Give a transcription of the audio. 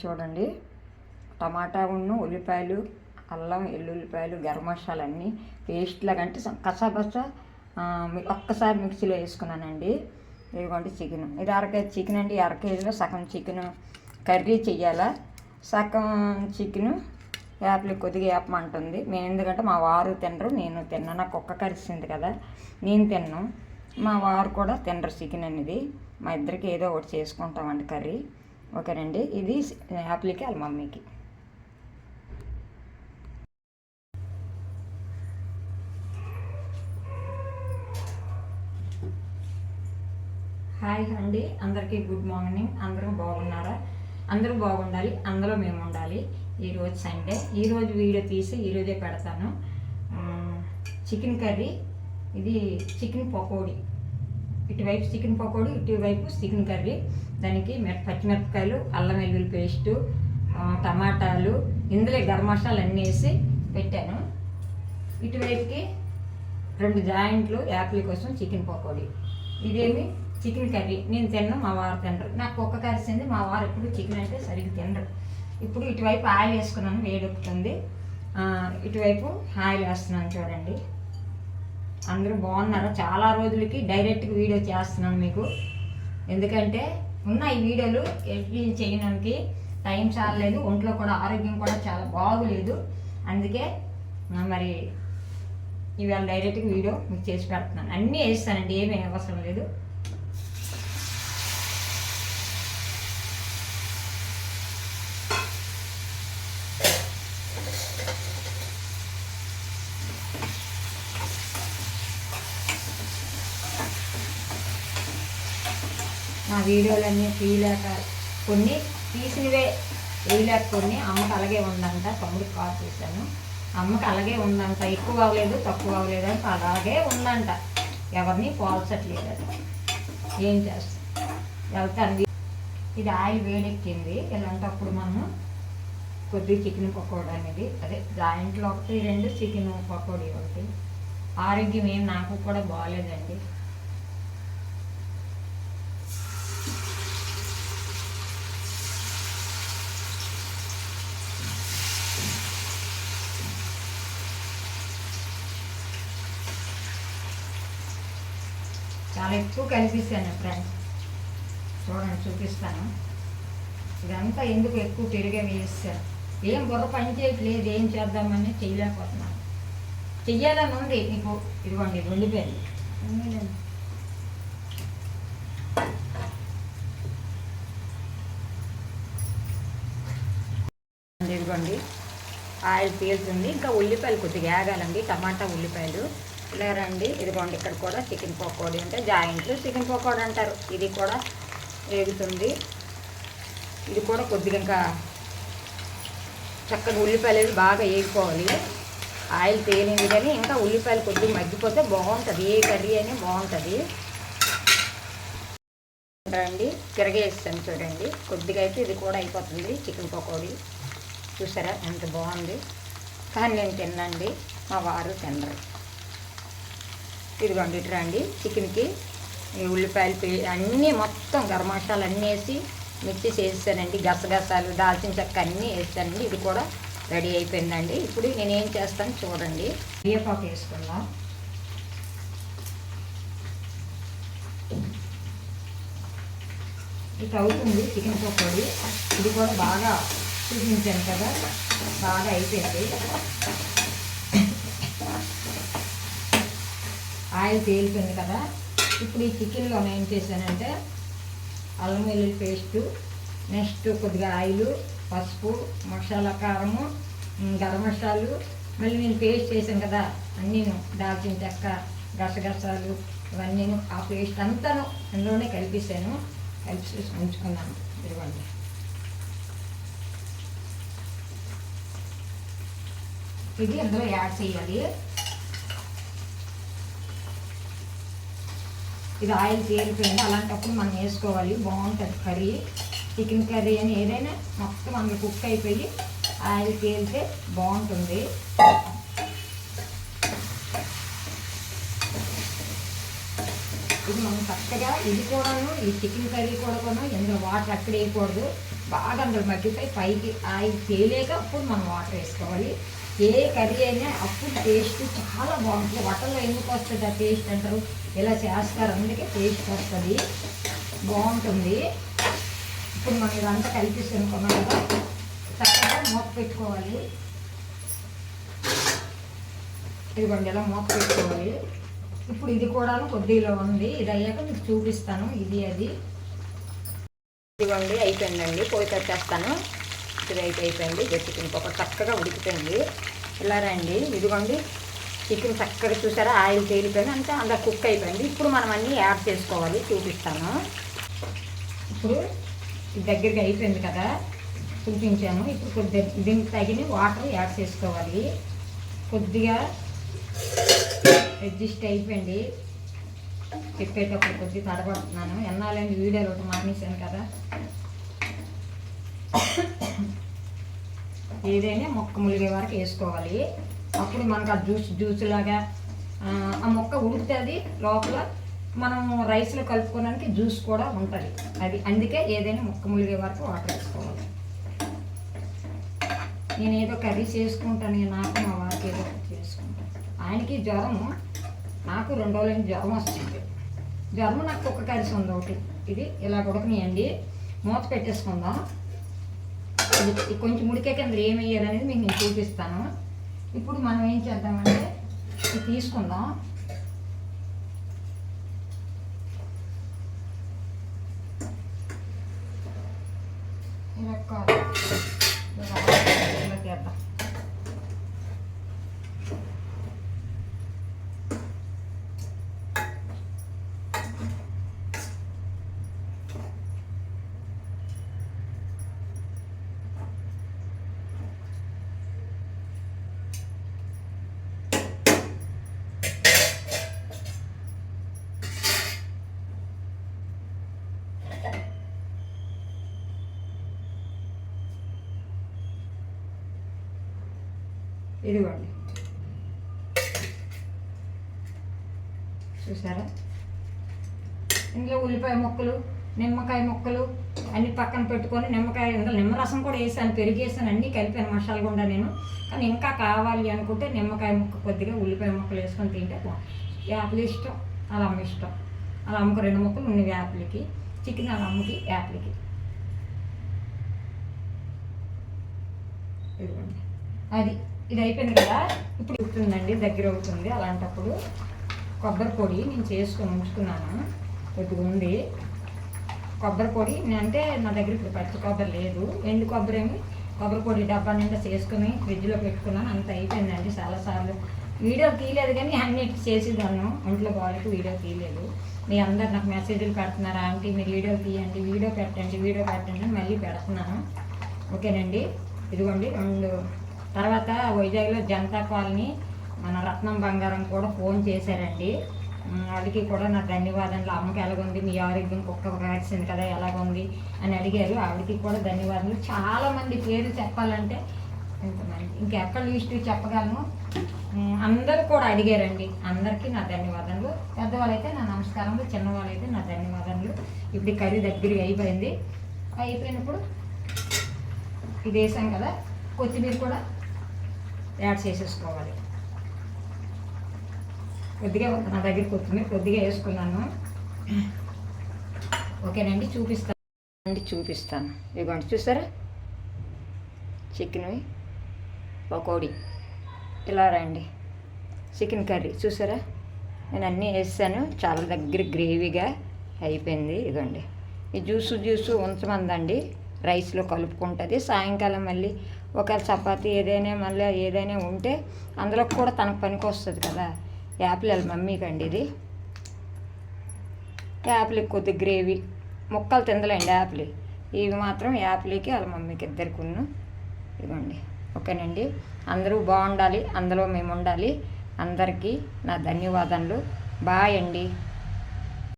చూడండి టమాటా ఉన్ను ఉల్లిపాయలు అల్లం ఎల్లుల్లిపాయలు గరం మసాలా అన్నీ పేస్ట్ లాగా అంటే కసాబస ఒక్కసారి మిక్సీలో వేసుకున్నానండి. ఇదిగోండి చికెన్. ఇది అర కేజీ చికెన్ అండి. అర కేజీలో సగం చికెన్ కర్రీ చెయ్యాలా? సగం చికెన్ యాప్లు కొద్దిగా వేపమంటుంది మేము ఎందుకంటే మా వారు తినరు నేను తిన్నా. నాకు ఒక్క కరిసింది కదా నేను తిన్ను. మా వారు కూడా తినరు చికెన్ అనేది. మా ఇద్దరికి ఏదో ఒకటి చేసుకుంటామండి కర్రీ. ఓకేనండి. ఇది యాప్లకి వాళ్ళ మమ్మీకి హాయ్ అండి. అందరికీ గుడ్ మార్నింగ్. అందరూ బాగున్నారా? అందరూ బాగుండాలి. అందరూ మేము ఉండాలి ఈరోజు సండే. ఈరోజు వీడియో తీసి ఈరోజే పెడతాను. Chicken curry. ఇది చికెన్ పకోడీ. ఇటువైపు చికెన్ పకోడీ ఇటువైపు చికెన్ కర్రీ. దానికి పచ్చిమిరపకాయలు అల్లం వెల్లుల్లి పేస్టు టమాటాలు ఇందులో గరం మసాలాలు అన్నీ వేసి పెట్టాను. ఇటువైపుకి రెండు జాయింట్లు యాపిల్ కోసం చికెన్ పకోడీ. ఇదేమి? Chicken curry. నేను తిన్నాను మా వారు తినరు. నాకు ఒక్క కలిసింది మా వారు ఎప్పుడు చికెన్ అంటే సరిగ్గా తినరు. ఇప్పుడు ఇటువైపు ఆయిల్ వేసుకున్నాను వేడెక్కుతుంది. ఇటువైపు ఆయిల్ వేస్తున్నాను చూడండి. అందరూ బాగున్నారు? చాలా రోజులకి డైరెక్ట్గా వీడియో చేస్తున్నాను మీకు. ఎందుకంటే ఉన్న ఈ వీడియోలు ఎడిటింగ్ చేయడానికి టైం చాలలేదు ఒంట్లో కూడా ఆరోగ్యం కూడా చాలా బాగులేదు. అందుకే మరి ఇవాళ డైరెక్ట్గా వీడియో మీకు చేసి పెడుతున్నాను. అన్నీ వేస్తానండి ఏమీ అవసరం లేదు. నా వీడియోలన్నీ తీయలేక కొన్ని తీసినవే వేయలేక కొన్ని అమ్మకి అలాగే ఉందంట. తమ్ముడికి కాల్ చేశాను. అమ్మకి అలాగే ఉందంట. ఎక్కువ అవ్వలేదు తక్కువ అవ్వలేదు అంటే అలాగే ఉందంట. ఎవరిని పోల్చట్లేదు అది. ఏం చేస్తాం? వెళ్తాను. ఇది ఆయిల్ వేడెక్కింది. ఇలాంటప్పుడు మనము కొద్దిగా చికెన్ పకోడీ అనేది అదే జాయింట్లో ఒకటి రెండు చికెన్ పకోడీ ఒకటి. ఆరోగ్యం ఏం నాకు కూడా బాగాలేదండి. చాలా ఎక్కువ కనిపిస్తాను ఫ్రెండ్స్ చూడండి చూపిస్తాను. ఇదంతా ఎందుకు ఎక్కువ పెరిగే వేస్తాను ఏం బుర్ర పని చేయట్లేదు ఏం చేద్దామని చేయలేకపోతున్నాను. చెయ్యాలని ఉంది. నీకు ఇదిగోండి రెండు ఇదిగోండి ఆయిల్ పీల్చుంది. ఇంకా ఉల్లిపాయలు కొద్దిగా వేగాలండి టమాటా ఉల్లిపాయలు. లేరండి ఇదిగోండి ఇక్కడ కూడా చికెన్ పకోడీ అంటే జాయింట్లు చికెన్ పకోడీ అంటారు. ఇది కూడా వేగుతుంది. ఇది కూడా కొద్దిగా ఇంకా చక్కగా ఉల్లిపాయలు బాగా వేగిపోవాలి. ఆయిల్ తేలింది కానీ ఇంకా ఉల్లిపాయలు కొద్దిగా మగ్గిపోతే బాగుంటుంది. ఏ కర్రీ అయినా బాగుంటుంది. అండి తిరగేస్తాను చూడండి. కొద్దిగా అయితే ఇది కూడా అయిపోతుంది చికెన్ పకోడీ. చూసారా ఎంత బాగుంది. కానీ నేను తిన్నండి. మా వారు తినరు. ఇదిగోండి ఇట్రా రండి. చికెన్కి ఉల్లిపాయలు పే అన్నీ మొత్తం గరం మసాలు అన్నీ వేసి మిక్సీ చేసానండి గసగసాలు దాల్చిన చెక్క అన్నీ వేసానండి. ఇది కూడా రెడీ అయిపోయిందండి. ఇప్పుడు నేను ఏం చేస్తాను చూడండి. బియ్యపాకు వేసుకుందాం. ఇది అవుతుంది చికెన్ పకోడీ ఇది కూడా బాగా చూపించాను కదా బాగా అయిపోయింది. ఆయిల్ తేలిపోయింది కదా. ఇప్పుడు ఈ చికెన్లో ఏం చేశానంటే అల్లం వెల్లుల్లి పేస్టు నెక్స్ట్ కొద్దిగా ఆయిల్ పసుపు మసాలా కారము గరం మసాలు. మళ్ళీ నేను పేస్ట్ చేశాను కదా అన్నీ దాల్చిన చెక్క గసగసాలు ఇవన్నీ ఆ పేస్ట్ అంతాను అందులోనే కలిపేసాను కలిపి ఉంచుకున్నాను. ఇదిగోండి. ఇది అందులో యాడ్ చేయాలి. ఇది ఆయిల్ తేలిపోయింది అలాంటప్పుడు మనం వేసుకోవాలి. బాగుంటుంది కర్రీ. చికెన్ కర్రీ అని ఏదైనా మొత్తం అందులో కుక్ అయిపోయి ఆయిల్ తేలితే బాగుంటుంది. ఇది మనం చక్కగా ఇది కూడాను ఈ చికెన్ కర్రీ కూడా కూడా ఇందులో వాటర్ అక్కడ వేయకూడదు. బాగా అందులో మగ్గిపోయి పైకి ఆయిల్ తేలేక అప్పుడు మనం వాటర్ వేసుకోవాలి. ఏ కర్రీ అయినా అప్పుడు టేస్ట్ చాలా బాగుంటుంది. వంటలో ఎందుకు వస్తుంది ఆ టేస్ట్ అంటారు? ఇలా చేస్తారు? అందుకే టేస్ట్ వస్తుంది. బాగుంటుంది. ఇప్పుడు మనం ఇదంతా కలిపిస్తున్నాం కదా. చక్కగా మూత పెట్టుకోవాలి. ఇదిగోండి ఇలా మూత పెట్టుకోవాలి. ఇప్పుడు ఇది కూడా కొద్దిలో ఉంది. ఇది అయ్యాక మీకు చూపిస్తాను. ఇది అది. ఇదిగోండి అయిపోయిందండి. పోయి కట్టేస్తాను ఇది అయితే అయిపోయింది. గట్టి ఇంకొక చక్కగా ఉడికిపోయింది. ఇలా రండి. ఇదిగోండి. చికెన్ చక్కగా చూసారా? ఆయిల్ తేలిపోయింది. అంటే అంతా కుక్ అయిపోయింది. ఇప్పుడు మనం అన్నీ యాడ్ చేసుకోవాలి. చూపిస్తాను. ఇప్పుడు దగ్గరికి అయిపోయింది కదా? చూపించాము. ఇప్పుడు కొద్ది దీనికి తగిన వాటర్ యాడ్ చేసుకోవాలి. కొద్దిగా అడ్జస్ట్ అయిపోయింది. చెప్పేటప్పుడు కొద్ది తడబడుతున్నాను. ఎన్నాలని వీడియోలు? ఒకటి మానేశాను కదా? ఏదైనా మొక్క ములిగే వరకు వేసుకోవాలి. అప్పుడు మనకు ఆ జ్యూస్ జ్యూస్ లాగా ఆ, మొక్క ఉడుకుతుంది. లోపల మనం రైస్లో కలుపుకోవడానికి జ్యూస్ కూడా ఉంటుంది. అది అందుకే ఏదైనా మొక్క ములిగే వరకు వాటర్ వేసుకోవాలి. నేను ఏదో కర్రీ చేసుకుంటాను నేను నాకు మా వారికి ఏదో చేసుకుంటాను. ఆయనకి జ్వరము నాకు రెండు రోజులైన జ్వరం వస్తుంది. జ్వరం నాకు కుక్క కర్రీస్ ఉంది ఒకటి. ఇది ఇలా ఉడకనియండి. మూత పెట్టేసుకుందాం. ఇది కొంచెం ఉడికే కింద ఏం వేయాలనేది మీకు నేను చూపిస్తాను. ఇప్పుడు మనం ఏం చేద్దామంటే ఇది తీసుకుందాం. ఇలా కాదు. ఇలా ఇలా తీద్దాం ఇదిగోండి. చూసారా? ఇందులో ఉల్లిపాయ ముక్కలు నిమ్మకాయ ముక్కలు అన్ని పక్కన పెట్టుకొని నిమ్మకాయ ఇందులో నిమ్మరసం కూడా వేసాను పెరిగేసాను అన్నీ కలిపాను మసాలా గుండా నేను. కానీ ఇంకా కావాలి అనుకుంటే నిమ్మకాయ ముక్క కొద్దిగా ఉల్లిపాయ ముక్కలు వేసుకొని తింటే యాపిల్ ఇష్టం అలా అమ్మ ఇష్టం. అలా అమ్మకు రెండు ముక్కలు ఉన్నవి యాపిల్కి చికెన్ అలా అమ్మకి యాపిల్కి. ఇదిగోండి. అది. ఇది అయిపోయింది కదా? ఇప్పుడు అవుతుందండి దగ్గర అవుతుంది. అలాంటప్పుడు కొబ్బరి పొడి నేను చేసుకొని ఉంచుకున్నాను కొద్దిగా ఉంది. కొబ్బరి పొడి నేను అంటే నా దగ్గర ఇప్పుడు పచ్చి కొబ్బరి లేదు. ఎండు కొబ్బరి ఏమి? కొబ్బరి పొడి డబ్బా నిండా చేసుకుని ఫ్రిడ్జ్లో పెట్టుకున్నాను. అంత అయిపోయిందండి చాలాసార్లు వీడియో తీయలేదు కానీ అన్ని చేసేదాను ఒంట్లో బాగాలకు వీడియో తీయలేదు. మీ అందరు నాకు మెసేజ్లు పెడుతున్నారు ఆంటీ మీరు వీడియో తీయండి వీడియో పెట్టండి వీడియో పెట్టండి మళ్ళీ పెడుతున్నాను. ఓకేనండి? ఇదిగోండి రెండు తర్వాత వైజాగ్లో జనతా కాలనీ మన రత్నం బంగారం కూడా ఫోన్ చేశారండి. వాళ్ళకి కూడా నా ధన్యవాదాలు. అమ్మకి ఎలాగుంది? మీ ఆరోగ్యం కుక్క వ్యాక్సిన్ కదా ఎలాగుంది? అని అడిగారు. ఆవిడకి కూడా ధన్యవాదాలు. చాలామంది పేరు చెప్పాలంటే ఇంతమంది. ఇంకెక్కడ లిస్టు చెప్పగలను? అందరు అందరూ కూడా అడిగారండి. అందరికీ నా ధన్యవాదాలు. పెద్దవాళ్ళైతే నా నమస్కారములు చిన్నవాళ్ళైతే నా ధన్యవాదాలు. ఇప్పుడు కర్రీ దగ్గర అయిపోయింది. అయిపోయినప్పుడు ఇది వేసాం కదా కొత్తిమీర కూడా యాడ్ చేసేసుకోవాలి. కొద్దిగా నా దగ్గర కొత్తిమీర కొద్దిగా వేసుకున్నాను. ఓకేనండి చూపిస్తాను అండి చూపిస్తాను. ఇదిగోండి చూసారా? చికెన్ పకోడీ. ఇలా రండి. చికెన్ కర్రీ చూసారా? నేను అన్నీ వేసాను. చాలా దగ్గర గ్రేవీగా అయిపోయింది. ఇదిగోండి. ఈ జ్యూసు జ్యూసు ఉంచమందండి. రైస్లో కలుపుకుంటుంది. సాయంకాలం మళ్ళీ ఒకవేళ చపాతి ఏదైనా మళ్ళీ ఏదైనా ఉంటే అందులో కూడా తనకు పనికి వస్తుంది కదా. యాపిల్ వాళ్ళ మమ్మీకి అండి ఇది. యాపిల్ కొద్ది గ్రేవీ. ముక్కలు తిందలేండి యాపిల్. ఇవి మాత్రం యాపిల్కి వాళ్ళ మమ్మీకి ఇద్దరికి ఉన్న ఇవ్వండి. ఓకేనండి. అందరూ బాగుండాలి. అందులో మేము ఉండాలి. అందరికీ నా ధన్యవాదాలు బాయ్ అండి.